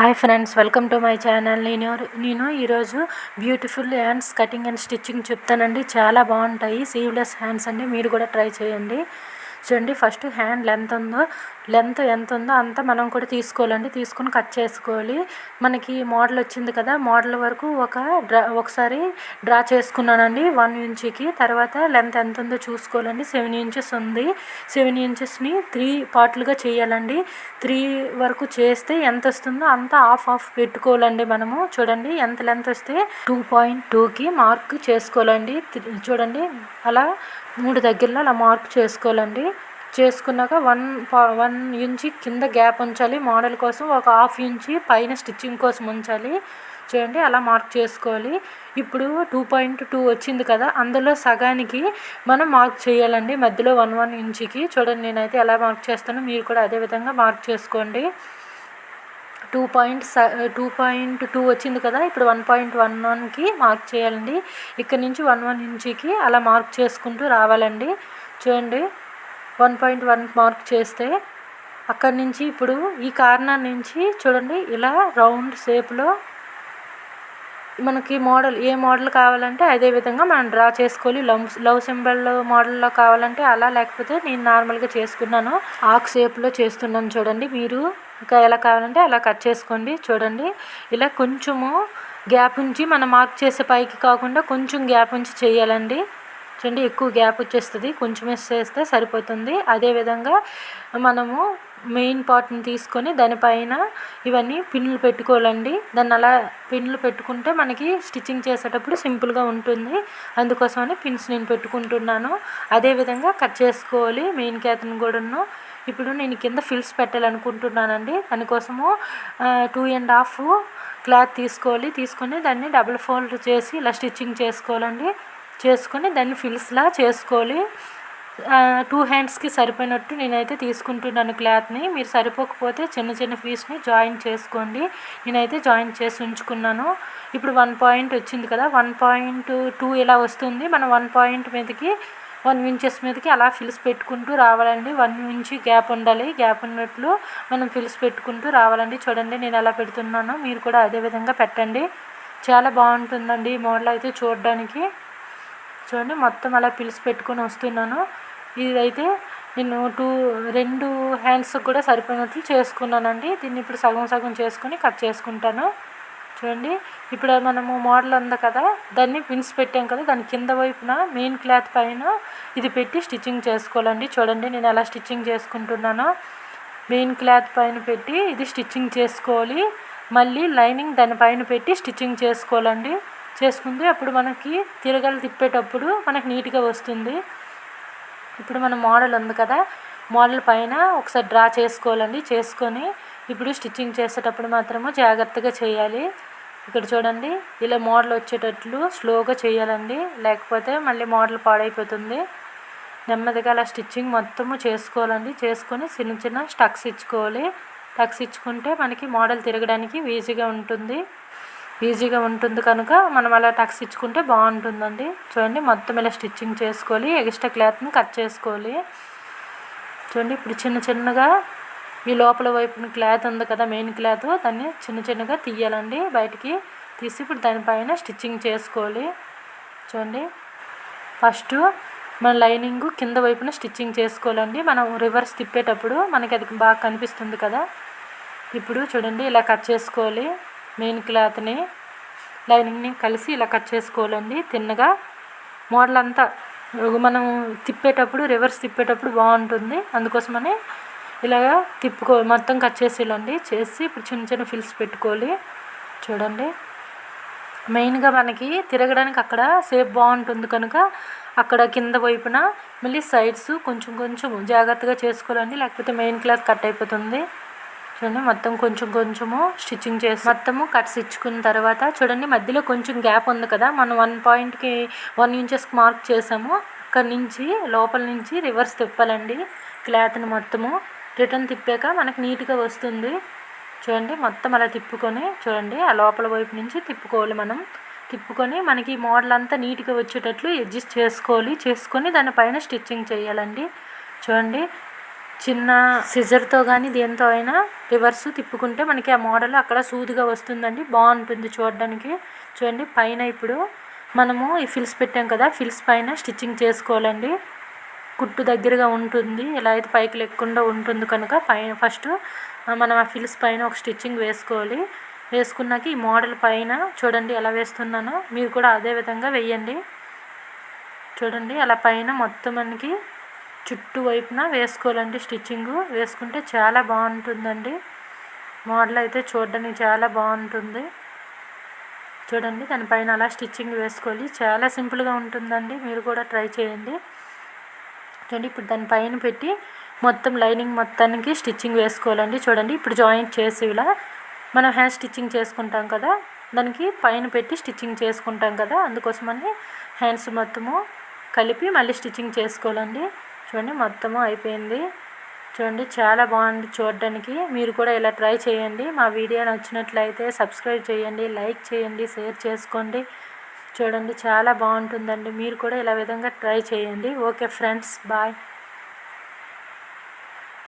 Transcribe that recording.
Hi friends welcome to my channel. నేను నేను ఈరోజు beautiful hands cutting and stitching చెప్తానండి. చాలా బాగుంటాయి. సీవ్లెస్ హ్యాండ్స్ అండి. మీరు కూడా ట్రై చేయండి. చూడండి ఫస్ట్ హ్యాండ్ లెంత్ ఉందో లెంత్ ఎంత ఉందో అంత మనం కూడా తీసుకోవాలండి. తీసుకొని కట్ చేసుకోవాలి. మనకి మోడల్ వచ్చింది కదా మోడల్ వరకు ఒక డ్రా ఒకసారి డ్రా చేసుకున్నానండి వన్ ఇంచ్కి. తర్వాత లెంత్ ఎంత ఉందో చూసుకోవాలండి. సెవెన్ ఇంచెస్ ఉంది. సెవెన్ ఇంచెస్ని త్రీ పార్ట్లుగా చేయాలండి. త్రీ వరకు చేస్తే ఎంత వస్తుందో అంత ఆఫ్ ఆఫ్ పెట్టుకోవాలండి మనము. చూడండి ఎంత లెంత్ వస్తే టూ పాయింట్ టూకి మార్క్ చేసుకోవాలండి. చూడండి అలా మూడు దగ్గరలో అలా మార్క్ చేసుకోవాలండి. చేసుకున్నాక వన్ వన్ ఇంచి కింద గ్యాప్ ఉంచాలి. మోడల్ కోసం ఒక హాఫ్ ఇంచి పైన స్టిచ్చింగ్ కోసం ఉంచాలి. చూడండి అలా మార్క్ చేసుకోవాలి. ఇప్పుడు టూ పాయింట్ టూ వచ్చింది కదా అందులో సగానికి మనం మార్క్ చేయాలండి. మధ్యలో వన్ వన్ ఇంచుకి. చూడండి నేనైతే ఎలా మార్క్ చేస్తానో మీరు కూడా అదే విధంగా మార్క్ చేసుకోండి. టూ పాయింట్ స టూ పాయింట్ టూ వచ్చింది కదా ఇప్పుడు వన్ పాయింట్ వన్ వన్కి మార్క్ చేయాలండి. ఇక్కడ నుంచి వన్ వన్ ఇంచుకి అలా మార్క్ చేసుకుంటూ రావాలండి. చూడండి వన్ పాయింట్ వన్ మార్క్ చేస్తే అక్కడి నుంచి ఇప్పుడు ఈ కార్నర్ నుంచి చూడండి ఇలా రౌండ్ షేప్లో మనకి మోడల్ ఏ మోడల్ కావాలంటే అదే విధంగా మనం డ్రా చేసుకోవాలి. లవ్ లవ్ సింబల్ మోడల్లో కావాలంటే అలా లేకపోతే నేను నార్మల్గా చేసుకున్నాను. ఆక్ షేప్లో చేస్తున్నాను చూడండి. మీరు ఇంకా ఎలా కావాలంటే అలా కట్ చేసుకోండి చూడండి. ఇలా కొంచెము గ్యాప్ ఉంచి మనం మార్క్ చేసే పైకి కాకుండా కొంచెం గ్యాప్ ఉంచి చేయాలండి. చూడండి ఎక్కువ గ్యాప్ వచ్చేస్తుంది. కొంచెం వేస్తే సరిపోతుంది. అదేవిధంగా మనము మెయిన్ పార్ట్ని తీసుకొని దానిపైన ఇవన్నీ పిన్నులు పెట్టుకోవాలండి. దాన్ని అలా పిన్నులు పెట్టుకుంటే మనకి స్టిచ్చింగ్ చేసేటప్పుడు సింపుల్గా ఉంటుంది. అందుకోసమని పిన్స్ నేను పెట్టుకుంటున్నాను. అదేవిధంగా కట్ చేసుకోవాలి మెయిన్ క్యాత్ని కూడాను. ఇప్పుడు నేను కింద ఫిల్స్ పెట్టాలనుకుంటున్నానండి. దానికోసము టూ అండ్ హాఫ్ క్లాత్ తీసుకోవాలి. తీసుకొని దాన్ని డబుల్ ఫోల్డ్ చేసి ఇలా స్టిచ్చింగ్ చేసుకోవాలండి. చేసుకొని దాన్ని ఫిల్స్లా చేసుకోవాలి. టూ హ్యాండ్స్కి సరిపోయినట్టు నేనైతే తీసుకుంటున్నాను క్లాత్ని. మీరు సరిపోకపోతే చిన్న చిన్న పీస్ని జాయిన్ చేసుకోండి. నేనైతే జాయిన్ చేసి ఉంచుకున్నాను. ఇప్పుడు వన్ పాయింట్ వచ్చింది కదా వన్ పాయింట్ టూ ఇలా వస్తుంది. మనం వన్ పాయింట్ మీదకి వన్ ఇంచెస్ మీదకి అలా ఫిల్స్ పెట్టుకుంటూ రావాలండి. వన్ ఇంచ్ గ్యాప్ ఉండాలి. గ్యాప్ ఉన్నట్లు మనం ఫిల్స్ పెట్టుకుంటూ రావాలండి. చూడండి నేను ఎలా పెడుతున్నానో మీరు కూడా అదే విధంగా పెట్టండి. చాలా బాగుంటుందండి ఈ మోడల్ అయితే చూడడానికి. చూడండి మొత్తం అలా పిలిచి పెట్టుకొని వస్తున్నాను. ఇదైతే నేను టూ రెండు హ్యాండ్స్ కూడా సరిపోయినట్లు చేసుకున్నానండి. దీన్ని ఇప్పుడు సగం సగం చేసుకొని కట్ చేసుకుంటాను. చూడండి ఇప్పుడు మనము మోడల్ ఉంది కదా దాన్ని పిన్స్ పెట్టాం కదా దాని కింద వైపున మెయిన్ క్లాత్ పైన ఇది పెట్టి స్టిచ్చింగ్ చేసుకోవాలండి. చూడండి నేను ఎలా స్టిచ్చింగ్ చేసుకుంటున్నానో. మెయిన్ క్లాత్ పైన పెట్టి ఇది స్టిచ్చింగ్ చేసుకోవాలి. మళ్ళీ లైనింగ్ దానిపైన పెట్టి స్టిచ్చింగ్ చేసుకోవాలండి. చేసుకుంటే అప్పుడు మనకి తిరగలు తిప్పేటప్పుడు మనకి నీట్గా వస్తుంది. ఇప్పుడు మన మోడల్ ఉంది కదా. మోడల్ పైన ఒకసారి డ్రా చేసుకోవాలండి. చేసుకొని ఇప్పుడు స్టిచ్చింగ్ చేసేటప్పుడు మాత్రము జాగ్రత్తగా చేయాలి. ఇక్కడ చూడండి ఇలా మోడల్ వచ్చేటట్లు స్లోగా చేయాలండి. లేకపోతే మళ్ళీ మోడల్ పాడైపోతుంది. నెమ్మదిగా అలా స్టిచ్చింగ్ మొత్తము చేసుకోవాలండి. చేసుకొని చిన్న చిన్న స్టక్స్ ఇచ్చుకోవాలి. టక్స్ ఇచ్చుకుంటే మనకి మోడల్ తిరగడానికి ఈజీగా ఉంటుంది. ఈజీగా ఉంటుంది కనుక మనం అలా టక్స్ ఇచ్చుకుంటే బాగుంటుందండి. చూడండి మొత్తం ఇలా స్టిచ్చింగ్ చేసుకోవాలి. ఎక్స్ట్రా క్లాత్ని కట్ చేసుకోవాలి. చూడండి ఇప్పుడు చిన్న చిన్నగా ఈ లోపల వైపున క్లాత్ ఉంది కదా మెయిన్ క్లాత్ దాన్ని చిన్న చిన్నగా తీయాలండి. బయటికి తీసి ఇప్పుడు దానిపైన స్టిచ్చింగ్ చేసుకోవాలి. చూడండి ఫస్ట్ మన లైనింగ్ కింద వైపున స్టిచ్చింగ్ చేసుకోవాలండి. మనం రివర్స్ తిప్పేటప్పుడు మనకి అది బాగా కనిపిస్తుంది కదా. ఇప్పుడు చూడండి ఇలా కట్ చేసుకోవాలి. మెయిన్ క్లాత్ని లైనింగ్ని కలిసి ఇలా కట్ చేసుకోవాలండి. తిన్నగా మోడల్ అంతా మనం తిప్పేటప్పుడు రివర్స్ తిప్పేటప్పుడు బాగుంటుంది. అందుకోసమని ఇలాగా తిప్పుకో మొత్తం కట్ చేసేయాలండి. చేసి ఇప్పుడు చిన్న చిన్న ఫిల్స్ పెట్టుకోవాలి. చూడండి. మెయిన్గా మనకి తిరగడానికి అక్కడ సేఫ్ బాగుంటుంది కనుక అక్కడ కింద వైపున మళ్ళీ సైడ్స్ కొంచెం కొంచెం జాగ్రత్తగా చేసుకోవాలండి. లేకపోతే మెయిన్ క్లాత్ కట్ అయిపోతుంది. చూడండి మొత్తం కొంచెం కొంచెము స్టిచ్చింగ్ చేసి మొత్తము కట్స్ ఇచ్చుకున్న తర్వాత చూడండి మధ్యలో కొంచెం గ్యాప్ ఉంది కదా మనం వన్ పాయింట్కి వన్ ఇంచెస్కి మార్క్ చేసాము. అక్కడి నుంచి లోపల నుంచి రివర్స్ తిప్పాలండి. క్లాత్ని మొత్తము రిటర్న్ తిప్పాక మనకు నీట్గా వస్తుంది. చూడండి మొత్తం అలా తిప్పుకొని చూడండి ఆ లోపల వైపు నుంచి తిప్పుకోవాలి మనం. తిప్పుకొని మనకి మోడల్ అంతా నీట్గా వచ్చేటట్లు అడ్జస్ట్ చేసుకోవాలి. చేసుకొని దానిపైన స్టిచ్చింగ్ చేయాలండి. చూడండి చిన్న సిజర్తో కానీ దేంతో అయినా రివర్స్ తిప్పుకుంటే మనకి ఆ మోడల్ అక్కడ సూదిగా వస్తుందండి. బాగుంటుంది చూడడానికి. చూడండి పైన ఇప్పుడు మనము ఈ ఫిల్స్ పెట్టాం కదా ఫిల్స్ పైన స్టిచ్చింగ్ చేసుకోవాలండి. కుట్టు దగ్గరగా ఉంటుంది. ఇలా అయితే పైకి లేకుండా ఉంటుంది కనుక పైన ఫస్ట్ మనం ఆ ఫిల్స్ పైన ఒక స్టిచ్చింగ్ వేసుకోవాలి. వేసుకున్నాక ఈ మోడల్ పైన చూడండి ఎలా వేస్తున్నానో. మీరు కూడా అదే విధంగా వేయండి. చూడండి అలా పైన మొత్తం మనకి చుట్టూ వైపున వేసుకోవాలండి. స్టిచ్చింగ్ వేసుకుంటే చాలా బాగుంటుందండి. మోడల్ అయితే చూడడానికి చాలా బాగుంటుంది. చూడండి దానిపైన అలా స్టిచ్చింగ్ వేసుకోవాలి. చాలా సింపుల్గా ఉంటుందండి. మీరు కూడా ట్రై చేయండి. చూడండి ఇప్పుడు దాని పైన పెట్టి మొత్తం లైనింగ్ మొత్తానికి స్టిచ్చింగ్ వేసుకోవాలండి. చూడండి ఇప్పుడు జాయింట్ చేసి ఇలా మనం హ్యాండ్ స్టిచ్చింగ్ చేసుకుంటాం కదా దానికి పైన పెట్టి స్టిచ్చింగ్ చేసుకుంటాం కదా అందుకోసమని హ్యాండ్స్ మొత్తము కలిపి మళ్ళీ స్టిచ్చింగ్ చేసుకోవాలండి. చూడండి మొత్తము అయిపోయింది. చూడండి చాలా బాగుంది చూడడానికి. మీరు కూడా ఇలా ట్రై చేయండి. మా వీడియో నచ్చినట్లయితే సబ్స్క్రైబ్ చేయండి లైక్ చేయండి షేర్ చేసుకోండి. చూడండి చాలా బాగుంటుందండి. మీరు కూడా ఇలా విధంగా ట్రై చేయండి. Okay friends bye.